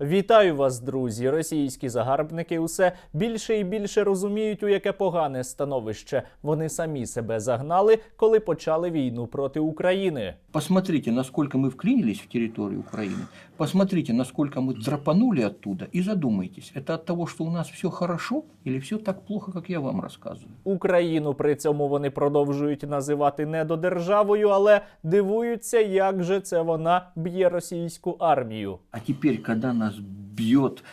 Вітаю вас, друзі! Російські загарбники усе більше і більше розуміють, у яке погане становище вони самі себе загнали, коли почали війну проти України. Посмотрите, наскільки ми вклинились в територію Украины. Посмотрите, насколько мы драпанули оттуда. И задумайтесь, это от того, что у нас все хорошо или все так плохо, как я вам рассказываю? Україну при цьому вони продовжують називати недодержавою, але дивуються, як же це вона б'є російську армію. А теперь, когда нас бьет,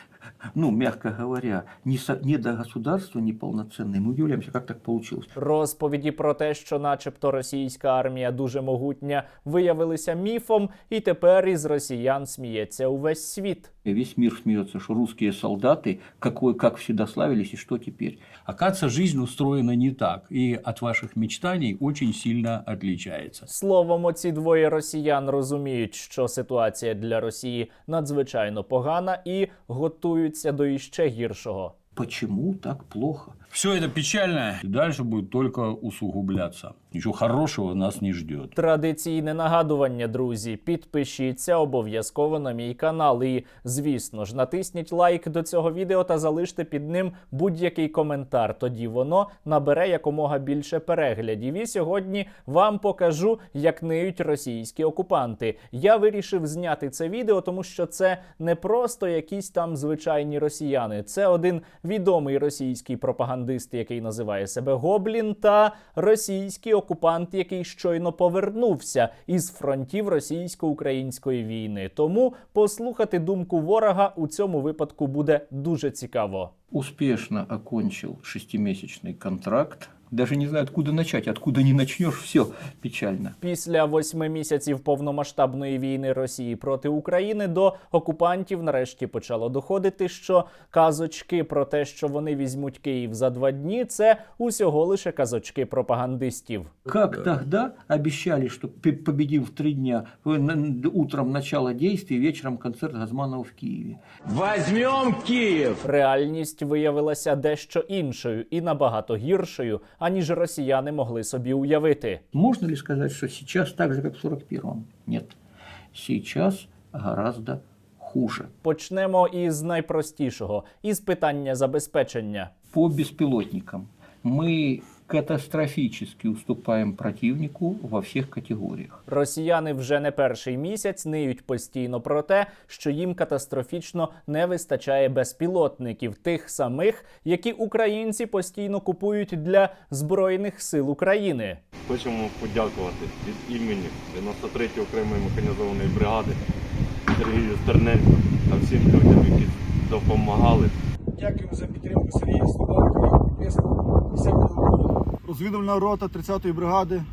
ну, мягко говоря, не, со- не до государства неполноценное, мы удивляемся, как так получилось. Розповіді про те, що, начебто, російська армія дуже могутня, виявилися міфом, і тепер із росіян сміється увесь світ. И Весь мир смеется, что русские солдаты, какой, как всегда славились, и что теперь? Оказывается, жизнь устроена не так и от ваших мечтаний очень сильно отличается. Словом, оці двоє росіян розуміють, що ситуація для Росії надзвичайно погана і готуються до іще гіршого. Почему так плохо? Все это печально и дальше будет только усугубляться. Ничего хорошего нас не ждет. Традиційне нагадування, друзі. Підпишіться обов'язково на мій канал. І, звісно ж, натисніть лайк до цього відео та залиште під ним будь-який коментар. Тоді воно набере якомога більше переглядів. І сьогодні вам покажу, як ниють російські окупанти. Я вирішив зняти це відео, тому що це не просто якісь там звичайні росіяни. Це один відомий російський пропагандист, який називає себе Гоблін, та російський окупант, який щойно повернувся із фронтів російсько-української війни. Тому послухати думку ворога у цьому випадку буде дуже цікаво. Успішно окончив шестимісячний контракт. Даже не знаю, откуда начать, откуда не начнешь, все печально. Після восьми місяців повномасштабної війни Росії проти України до окупантів нарешті почало доходити, що казочки про те, що вони візьмуть Київ за два дні, це усього лише казочки пропагандистів. Как тогда обещали, что пе- в три дня, утром начало действий, вечером концерт Газманова в Киеве. Возьмем Киев! Реальність виявилася дещо іншою і набагато гіршою, аніж росіяни могли собі уявити. Можна ли сказати, що зараз так же, як в 41-му? Ні. Зараз гораздо хуже. Почнемо із найпростішого із питання забезпечення. По безпілотникам мы катастрофически уступаем противнику во всех категориях. Росіяни вже не перший місяць ниють постійно про те, що їм катастрофічно не вистачає безпілотників, тих самих, які українці постійно купують для збройних сил України. Хочемо подякувати від імені 93-ї окремої механізованої бригади Сергію Стерненко та всім людям, які допомагали. Дякуємо за підтримку Сергія підписку. Все буде. Розвідувальна рота 30-ї бригади.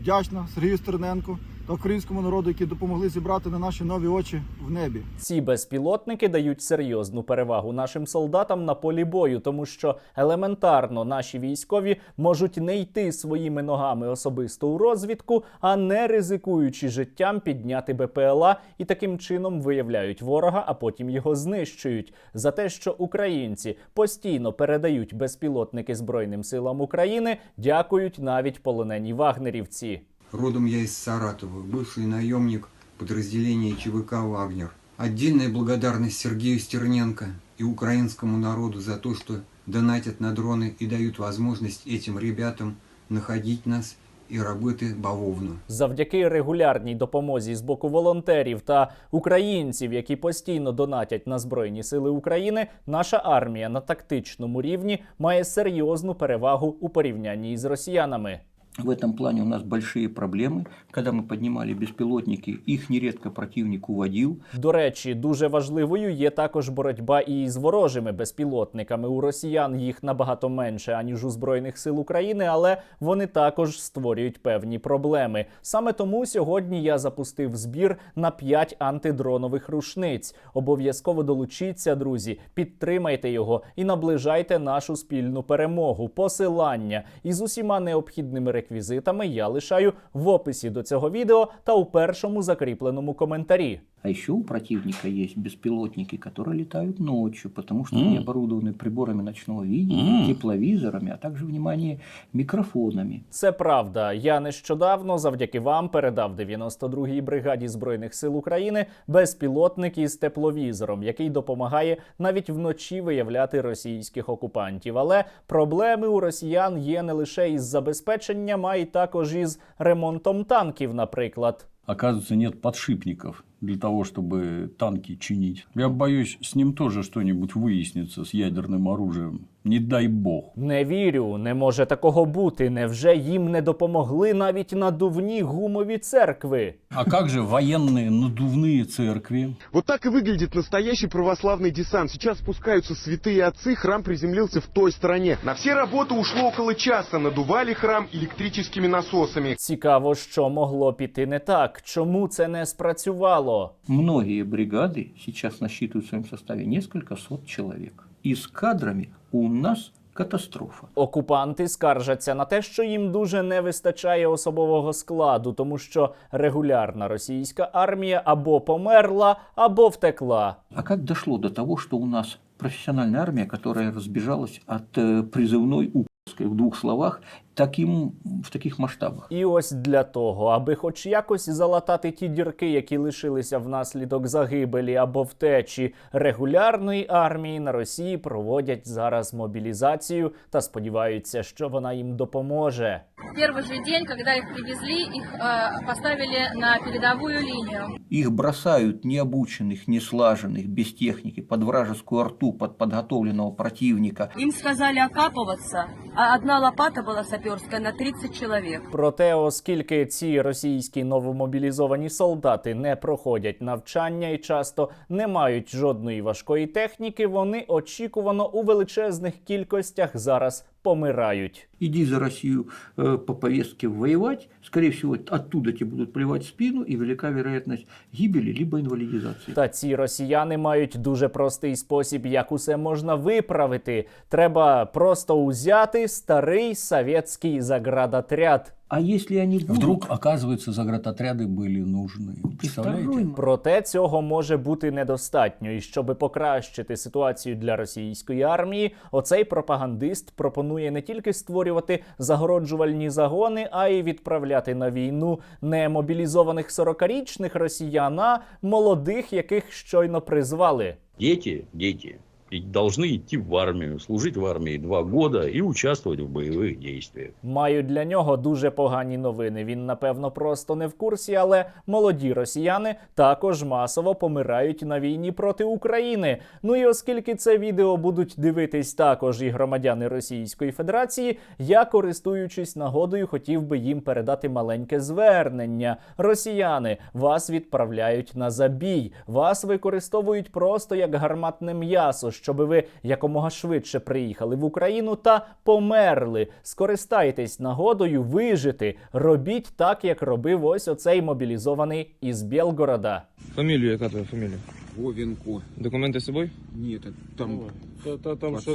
Вдячна Сергію Стерненку та українському народу, які допомогли зібрати на наші нові очі в небі. Ці безпілотники дають серйозну перевагу нашим солдатам на полі бою, тому що елементарно наші військові можуть не йти своїми ногами особисто у розвідку, а не ризикуючи життям підняти БПЛА і таким чином виявляють ворога, а потім його знищують. За те, що українці постійно передають безпілотники Збройним силам України, дякують навіть полонені вагнерівці. Родом я из Саратова, бывший наемник подразделения ЧВК «Вагнер». Отдельная благодарность Сергею Стерненко и украинскому народу за то, что донатят на дроны и дают возможность этим ребятам находить нас и работы бавовну. Завдяки регулярній допомозі з боку волонтерів та українців, які постійно донатять на збройні сили України, наша армія на тактичному рівні має серйозну перевагу у порівнянні із росіянами. В этом плане у нас большие проблемы. Когда мы поднимали беспилотники, их нередко противник уводил. До речі, дуже важливою є також боротьба і з ворожими безпілотниками. У росіян їх набагато менше аніж у збройних сил України, але вони також створюють певні проблеми. Саме тому сьогодні я запустив збір на 5 антидронових рушниць. Обов'язково долучіться, друзі, підтримайте його і наближайте нашу спільну перемогу. Посилання із усіма необхідними реквізитами я лишаю в описі до цього відео та у першому закріпленому коментарі. А еще у противника есть беспилотники, которые летают ночью, потому что М. они оборудованы приборами ночного видения, М. тепловизорами, а также, внимание, микрофонами. Це правда. Я нещодавно, завдяки вам, передав 92-й бригаді збройних сил України безпілотник із тепловізором, який допомагає навіть вночі виявляти російських окупантів. Але проблеми у росіян є не лише із забезпеченням, а й також із ремонтом танків, наприклад Оказывается, нет подшипников для того, чтобы танки чинить. Я боюсь, с ним тоже что-нибудь выяснится с ядерным оружием. Не дай бог. Не вірю, не може такого бути. Невже їм не допомогли навіть надувні гумові церкви? А как же военные надувные церкви? Вот так и выглядит настоящий православный десант. Сейчас спускаются святые отцы, храм приземлился в той стороне. На все работы ушло около часа, надували храм электрическими насосами. Цікаво, що могло піти не так. Чому це не спрацювало? Многие бригады сейчас насчитывают в своем составе несколько сот человек. И з кадрами у нас катастрофа. Окупанти скаржаться на те, що їм дуже не вистачає особового складу, тому що регулярна російська армія або померла, або втекла. А як дошло до того, що у нас професіональна армія, яка розбіжалась від призивної у в двух словах, таким, в таких масштабах? І ось для того, аби хоч якось залатати ті дірки, які лишилися внаслідок загибелі або втечі регулярної армії на Росії проводять зараз мобілізацію та сподіваються, що вона їм допоможе. Первый же день, когда их привезли, их э, поставили на передовую линию. Их бросают необученных, неслаженных, без техники, под вражескую арту, под подготовленного противника. Им сказали окапываться, а одна лопата была саперская на 30 чоловік. Проте, оскільки ці російські новомобілізовані солдати не проходять навчання і часто не мають жодної важкої техніки, вони очікувано у величезних кількостях зараз помирають. Иди за Россию э, по повестке воевать, скорее всего, оттуда тебе будут плевать в спину, і велика вероятность гибели либо инвалидизации. Та ці росіяни мають дуже простий спосіб, як усе можна виправити. Треба просто узяти старий совєтський заградотряд. А если они будут... Вдруг, оказывается, заградотряды были нужны. И Представляете? второй Проте цього може бути недостатньо. І щоби покращити ситуацію для російської армії, оцей пропагандист пропонує не тільки створювати загороджувальні загони, а й відправляти на війну не мобілізованих 40-річних росіян, а молодих, яких щойно призвали. Дети, дети и должны идти в армию, служить в армии два года и участвовать в боевых действиях. Маю для нього дуже погані новини. Він, напевно, просто не в курсі, але молоді росіяни також масово помирають на війні проти України. Ну і оскільки це відео будуть дивитись також і громадяни Російської Федерації, я, користуючись нагодою, хотів би їм передати маленьке звернення. Росіяни вас відправляють на забій, вас використовують просто як гарматне м'ясо, щоби ви якомога швидше приїхали в Україну та померли. Скористайтесь нагодою вижити. Робіть так, як робив ось оцей мобілізований із Білгорода. Фамілію, яка твоя фамілія? Вовенко. Документи з собою? Ні, это там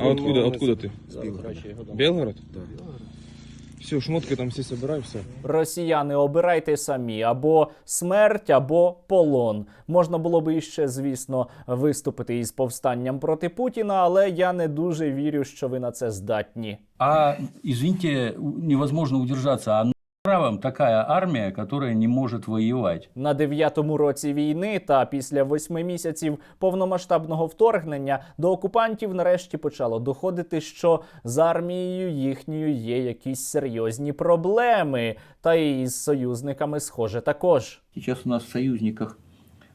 А откуда, откуда ти? Білгород? Белгорода. Белгород? Все, шмотки там всі собирай, все. Росіяни, обирайте самі або смерть, або полон. Можна було би іще, звісно, виступити із повстанням проти Путіна, але я не дуже вірю, що ви на це здатні. А, извините, невозможно удержаться. А нахера вам такая армия, которая не может воевать? На дев'ятому році війни та після восьми місяців повномасштабного вторгнення до окупантів нарешті почало доходити, що з армією їхньою є якісь серйозні проблеми, та і з союзниками схоже також. Сейчас у нас в союзниках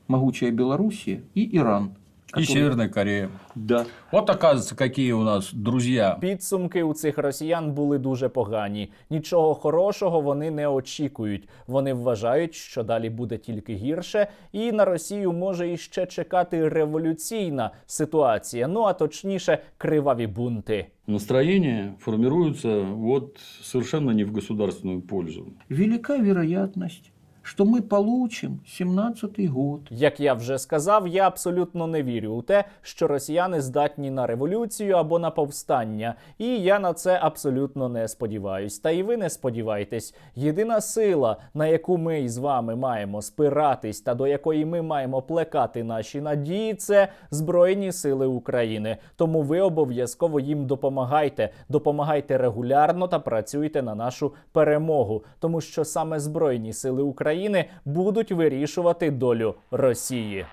могучая Белоруссия и Иран. И который- Северная Корея. Да. Вот оказывается, какие у нас друзья. Підсумки у цих росіян були дуже погані. Нічого хорошого вони не очікують. Вони вважають, що далі буде тільки гірше, і на Росію може іще чекати революційна ситуація. Ну а точніше, криваві бунти. Настроения формируются вот совершенно не в государственную пользу. Велика вероятность, что мы получим 17-й год. Як я вже сказав, я абсолютно не вірю у те, що росіяни здатні на революцію або на повстання, і я на це абсолютно не сподіваюсь. Та і ви не сподівайтесь. Єдина сила, на яку ми із вами маємо спиратись, та до якої ми маємо плекати наші надії, це Збройні Сили України. Тому ви обов'язково їм допомагайте, допомагайте регулярно та працюйте на нашу перемогу, тому що саме Збройні Сили України будуть вирішувати долю Росії.